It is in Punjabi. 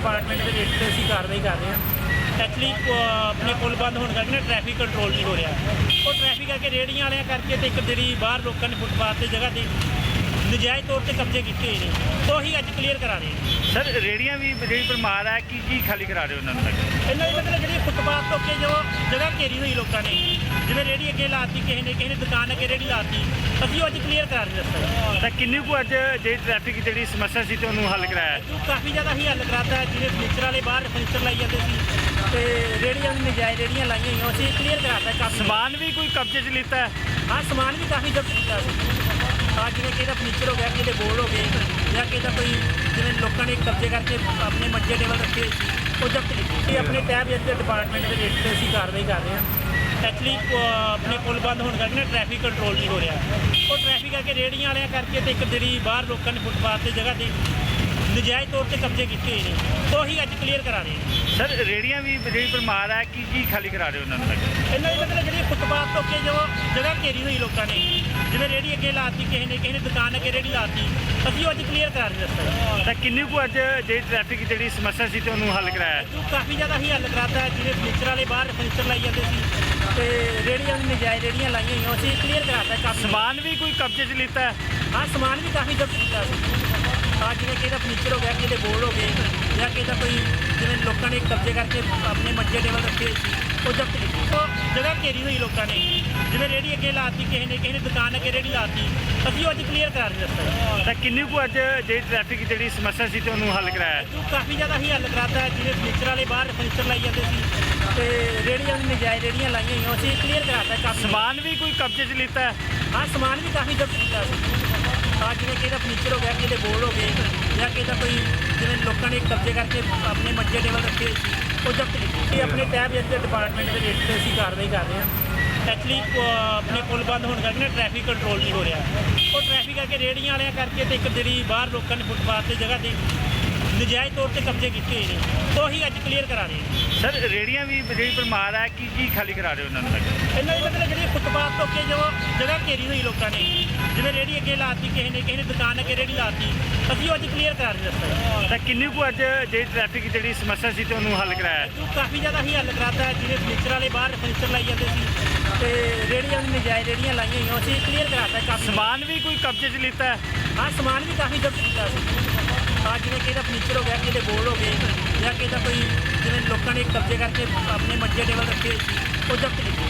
ਡਿਪਾਰਟਮੈਂਟ ਦੇ ਰੇਟ ਤੇ ਅਸੀਂ ਕਾਰਵਾਈ ਕਰ ਰਹੇ ਹਾਂ। ਐਕਚੁਅਲੀ ਆਪਣੇ ਪੁਲ ਬੰਦ ਹੋਣ ਕਰਕੇ ਨਾ ਟ੍ਰੈਫਿਕ ਕੰਟਰੋਲ ਨਹੀਂ ਹੋ ਰਿਹਾ। ਉਹ ਟ੍ਰੈਫਿਕ ਕਰਕੇ ਰੇੜੀਆਂ ਵਾਲਿਆਂ ਕਰਕੇ ਤੇ ਇੱਕ ਜਿਹੜੀ ਬਾਹਰ ਲੋਕਾਂ ਨੇ ਫੁੱਟਪਾਥ ਤੇ ਜਗ੍ਹਾ ਤੇ ਨਜਾਇਜ਼ ਤੌਰ ਤੇ ਕਬਜ਼ੇ ਕੀਤੇ ਹੋਏ ਨੇ। ਤੋਂ ਹੀ ਅੱਜ ਕਲੀਅਰ ਕਰਾ ਰਹੇ ਹਾਂ ਸਰ ਰੇੜੀਆਂ ਵੀ ਜਿਹੜੀ ਪਰਮਾਰ ਹੈ ਕੀ ਕੀ ਖਾਲੀ ਕਰਾ ਰਹੇ ਹੋ ਉਹਨਾਂ ਨੂੰ ਲੱਗ ਇਹਨਾਂ ਦੀ ਮਤਲਬ ਜਿਹੜੀ ਫੁੱਟਪਾਥ ਤੋਂ ਅੱਗੇ ਜੋ ਜਗ੍ਹਾ ਘੇਰੀ ਹੋਈ ਲੋਕਾਂ ਨੇ ਜਿਵੇਂ ਰੇੜੀ ਅੱਗੇ ਲਾਤੀ ਕਿਸੇ ਨੇ ਕਿਸੇ ਨੇ ਦੁਕਾਨ ਅੱਗੇ ਰੇੜੀ ਲਾਤੀ ਅਸੀਂ ਉਹ ਅੱਜ ਕਲੀਅਰ ਕਰਾ ਰਹੇ ਰਸਤਾ ਤਾਂ ਕਿੰਨੀ ਕੁ ਅੱਜ ਜਿਹੜੀ ਟ੍ਰੈਫਿਕ ਜਿਹੜੀ ਸਮੱਸਿਆ ਸੀ ਤੇ ਉਹਨੂੰ ਹੱਲ ਕਰਾਇਆ? ਹੈ? ਜੋ ਕਾਫੀ ਜ਼ਿਆਦਾ ਹੀ ਹੱਲ ਕਰਾਤਾ ਜਿਵੇਂ ਫਰਨੀਚਰ ਵਾਲੇ ਬਾਹਰ ਫਰਨੀਚਰ ਲਾਈ ਜਾਂਦੇ ਸੀ ਤੇ ਰੇੜੀਆਂ ਵੀ ਨਜਾਇਜ਼ ਰੇੜੀਆਂ ਲਾਈਆਂ ਹੋਈਆਂ ਅਸੀਂ ਕਲੀਅਰ ਕਰਾਤਾ ਕਾਫੀ। ਸਮਾਨ ਵੀ ਕੋਈ ਕਬਜ਼ੇ 'ਚ ਲਿੱਤਾ ਹੈ? ਹਾਂ ਸਮਾਨ ਵੀ ਕਾਫੀ ਜ਼ਬਤ ਕੀਤਾ ਸੀ ਹਾਂ ਜਿਵੇਂ ਕਿ ਇਹਦਾ ਫਰਨੀਚਰ ਹੋ ਗਿਆ ਕਿ ਇਹਦੇ ਬੋਰਡ ਹੋ ਗਏ ਜਾਂ ਕਿ ਇਹਦਾ ਕੋਈ ਜਿਵੇਂ ਲੋਕਾਂ ਨੇ ਕਬਜ਼ੇ ਕਰਕੇ ਆਪਣੇ ਮੰਜੇ ਟੇਬਲ ਰੱਖੇ ਉਹ ਜ਼ਬਤ ਕੀਤੇ ਆਪਣੇ ਟੈਬ ਜਿਹੜੇ ਡਿਪਾਰਟਮੈਂਟ ਦੇ ਰੇਟ ਤੇ ਅਸੀਂ ਕਾਰਵਾਈ ਕਰ ਰਹੇ ਹਾਂ। ਐਕਚੁਅਲੀ ਆਪਣੇ ਪੁਲ ਬੰਦ ਹੋਣ ਕਰਕੇ ਨਾ ਟ੍ਰੈਫਿਕ ਕੰਟਰੋਲ ਨਹੀਂ ਹੋ ਰਿਹਾ। ਉਹ ਟ੍ਰੈਫਿਕ ਕਰਕੇ ਰੇੜੀਆਂ ਵਾਲਿਆਂ ਕਰਕੇ ਤੇ ਇੱਕ ਜਿਹੜੀ ਬਾਹਰ ਲੋਕਾਂ ਨੇ ਫੁੱਟਪਾਥ ਤੇ ਜਗ੍ਹਾ ਤੇ ਨਜਾਇਜ਼ ਤੌਰ ਤੇ ਕਬਜ਼ੇ ਕੀਤੇ ਹੋਏ ਨੇ। ਤੋਂ ਹੀ ਅੱਜ ਕਲੀਅਰ ਕਰਾ ਰਹੇ ਹਾਂ ਸਰ ਰੇੜੀਆਂ ਵੀ ਜਿਹੜੀ ਪਰਮਾਰ ਹੈ ਕੀ ਕੀ ਖਾਲੀ ਕਰਾ ਰਹੇ ਉਹਨਾਂ ਨੂੰ? ਇਹਨਾਂ ਦੀ ਮਤਲਬ ਜਿਹੜੀ ਫੁੱਟਪਾਥ ਤੋਂ ਅੱਗੇ ਜੋ ਜਗ੍ਹਾ ਘੇਰੀ ਹੋਈ ਲੋਕਾਂ ਨੇ ਜਿਵੇਂ ਰੇੜੀ ਅੱਗੇ ਲਾਤੀ ਕਿਸੇ ਨੇ ਕਿਸੇ ਨੇ ਦੁਕਾਨ ਅੱਗੇ ਰੇੜੀ ਲਾਤੀ ਅਸੀਂ ਉਹ ਅੱਜ ਕਲੀਅਰ ਕਰਾ ਰਹੇ ਰਸਤਾ ਤਾਂ ਕਿੰਨੀ ਕੁ ਅੱਜ ਜਿਹੜੀ ਟ੍ਰੈਫਿਕ ਜਿਹੜੀ ਸਮੱਸਿਆ ਸੀ ਤੇ ਉਹਨੂੰ ਹੱਲ ਕਰਾਇਆ ਹੈ? ਜੋ ਕਾਫੀ ਜ਼ਿਆਦਾ ਹੀ ਹੱਲ ਕਰਾਤਾ ਹੈ ਜਿਵੇਂ ਫਰਨੀਚਰ ਵਾਲੇ ਬਾਹਰ ਫਰਨੀਚਰ ਲਾਈ ਜਾਂਦੇ ਸੀ ਤੇ ਰੇੜੀਆਂ ਵੀ ਨਜਾਇਜ਼ ਰੇੜੀਆਂ ਲਾਈਆਂ ਹੋਈਆਂ ਅਸੀਂ ਕਲੀਅਰ ਕਰਾਤਾ ਹੈ ਕਾਫੀ ਸਮਾਨ ਵੀ ਕੋਈ ਕਬਜ਼ੇ 'ਚ ਲਿੱਤਾ ਹੈ? ਹਾਂ ਸਮਾਨ ਵੀ ਕਾਫੀ ਜ਼ਬਤ ਕੀਤਾ ਸੀ ਹਾਂ ਜਿਵੇਂ ਕਿ ਇਹਦਾ ਫਰਨੀਚਰ ਹੋ ਗਿਆ ਕਿ ਇਹਦੇ ਬੋਰਡ ਹੋ ਗਏ ਜਾਂ ਕਿ ਇਹਦਾ ਕੋਈ ਜਿਵੇਂ ਲੋਕਾਂ ਨੇ ਕਬਜ਼ੇ ਕਰਕੇ ਆਪਣੇ ਮੰਜੇ ਟੇਬਲ ਰੱਖੇ ਸੀ ਉਹ ਜ਼ਬਤ ਕੀਤੇ ਘੇਰੀ ਹੋਈ ਲੋਕਾਂ ਨੇ ਜਿਵੇਂ ਰੇੜੀ ਅੱਗੇ ਲਾਤੀ ਕਿਸੇ ਨੇ ਕਿਸੇ ਨੇ ਦੁਕਾਨ ਅੱਗੇ ਰੇੜੀ ਲਾਤੀ ਅਸੀਂ ਉਹ ਅੱਜ ਕਲੀਅਰ ਕਰਾ ਰਹੇ ਰਸਤਾ ਤਾਂ ਕਿੰਨੀ ਕੁ ਅੱਜ ਜਿਹੜੀ ਟ੍ਰੈਫਿਕ ਜਿਹੜੀ ਸਮੱਸਿਆ ਸੀ ਤੇ ਉਹਨੂੰ ਹੱਲ ਕਰਾਇਆ ਹੈ? ਜੋ ਕਾਫੀ ਜ਼ਿਆਦਾ ਹੀ ਹੱਲ ਕਰਾਤਾ ਹੈ ਜਿਵੇਂ ਫਰਨੀਚਰ ਵਾਲੇ ਬਾਹਰ ਫਰਨੀਚਰ ਲਾਈ ਜਾਂਦੇ ਸੀ ਤੇ ਰੇੜੀਆਂ ਵੀ ਨਜਾਇਜ਼ ਰੇੜੀਆਂ ਲਾਈਆਂ ਹੋਈਆਂ ਅਸੀਂ ਕਲੀਅਰ ਕਰਾਤਾ ਕਾਫੀ ਸਮਾਨ ਵੀ ਕੋਈ ਕਬਜ਼ੇ 'ਚ ਲਿੱਤਾ ਹੈ? ਹਾਂ ਸਮਾਨ ਵੀ ਕਾਫੀ ਜ਼ਬਤ ਕੀਤਾ ਸੀ ਹਾਂ ਜਿਵੇਂ ਕਿ ਇਹਦਾ ਫਰਨੀਚਰ ਹੋ ਗਿਆ ਕਿ ਇਹਦੇ ਬੋਰਡ ਹੋ ਗਏ ਜਾਂ ਕਿ ਇਹਦਾ ਕੋਈ ਜਿਵੇਂ ਲੋਕਾਂ ਨੇ ਕਬਜ਼ੇ ਕਰਕੇ ਆਪਣੇ ਮੰਜੇ ਟੇਬਲ ਰੱਖੇ ਹੋਏ ਸੀ ਉਹ ਜ਼ਬਤ ਕੀਤੇ ਇਹ ਆਪਣੇ ਟੈਬ ਜਿਹੜੇ ਡਿਪਾਰਟਮੈਂਟ ਦੇ ਰੇਟ ਤੇ ਅਸੀਂ ਕਾਰਵਾਈ ਕਰ ਰਹੇ ਹਾਂ। ਐਕਚੁਅਲੀ ਆਪਣੇ ਪੁਲ ਬੰਦ ਹੋਣ ਕਰਕੇ ਨਾ ਟ੍ਰੈਫਿਕ ਕੰਟਰੋਲ ਨਹੀਂ ਹੋ ਰਿਹਾ। ਉਹ ਟ੍ਰੈਫਿਕ ਕਰਕੇ ਰੇੜੀਆਂ ਵਾਲਿਆਂ ਕਰਕੇ ਤੇ ਇੱਕ ਜਿਹੜੀ ਬਾਹਰ ਲੋਕਾਂ ਨੇ ਫੁੱਟਪਾਥ ਤੇ ਜਗ੍ਹਾ ਤੇ ਨਜਾਇਜ਼ ਤੌਰ ਤੇ ਕਬਜ਼ੇ ਕੀਤੇ ਹੋਏ ਨੇ। ਤੋਂ ਹੀ ਅੱਜ ਕਲੀਅਰ ਕਰਾ ਰਹੇ ਹਾਂ ਸਰ ਰੇੜੀਆਂ ਵੀ ਜਿਹੜੀ ਪਰਮਾਰ ਹੈ ਕੀ ਕੀ ਖਾਲੀ ਕਰਾ ਰਹੇ ਹੋ ਉਹਨਾਂ ਨੂੰ ਲੱਗ? ਇਹਨਾਂ ਦੀ ਮਤਲਬ ਜਿਹੜੀ ਫੁੱਟਪਾਥ ਤੋਂ ਅੱਗੇ ਜੋ ਜਗ੍ਹਾ ਘੇਰੀ ਹੋਈ ਲੋਕਾਂ ਨੇ ਜਿਵੇਂ ਰੇੜੀ ਅੱਗੇ ਲਾਤੀ ਕਿਸੇ ਨੇ ਕਿਸੇ ਨੇ ਦੁਕਾਨ ਅੱਗੇ ਰੇੜੀ ਲਾਤੀ ਅਸੀਂ ਉਹ ਅੱਜ ਕਲੀਅਰ ਕਰਾ ਰਹੇ ਰਸਤਾ ਤਾਂ ਕਿੰਨੀ ਕੁ ਅੱਜ ਜਿਹੜੀ ਟ੍ਰੈਫਿਕ ਜਿਹੜੀ ਸਮੱਸਿਆ ਸੀ ਤੇ ਉਹਨੂੰ ਹੱਲ ਕਰਾਇਆ? ਜੋ ਕਾਫੀ ਜ਼ਿਆਦਾ ਹੀ ਹੱਲ ਕਰਾਤਾ ਹੈ ਜਿਵੇਂ ਫਰਨੀਚਰ ਵਾਲੇ ਬਾਹਰ ਫਰਨੀਚਰ ਲਾਈ ਜਾਂਦੇ ਸੀ ਤੇ ਰੇੜੀਆਂ ਵੀ ਨਜਾਇਜ਼ ਰੇੜੀਆਂ ਲਾਈਆਂ ਹੋਈਆਂ ਅਸੀਂ ਕਲੀਅਰ ਕਰਾਤਾ ਹੈ ਕਾਫੀ। ਸਮਾਨ ਵੀ ਕੋਈ ਕਬਜ਼ੇ 'ਚ ਲਿੱਤਾ ਹੈ? ਹਾਂ ਸਮਾਨ ਵੀ ਕਾਫੀ ਜ਼ਬਤ ਕੀਤਾ ਸੀ। ਤਾਂ ਜਿਵੇਂ ਕਿ ਇਹਦਾ ਫਰਨੀਚਰ ਹੋ ਗਿਆ ਕਿ ਇਹਦੇ ਬੋਰਡ ਹੋ ਗਏ, ਜਾਂ ਕਿਸੇ ਦਾ ਕੋਈ, ਜਿਵੇਂ ਲੋਕਾਂ ਨੇ ਕਬਜ਼ੇ ਕਰਕੇ ਆਪਣੇ ਮੰਜੇ ਟੇਬਲ ਰੱਖੇ ਉਹ ਜ਼ਬਤ ਕੀਤੇ।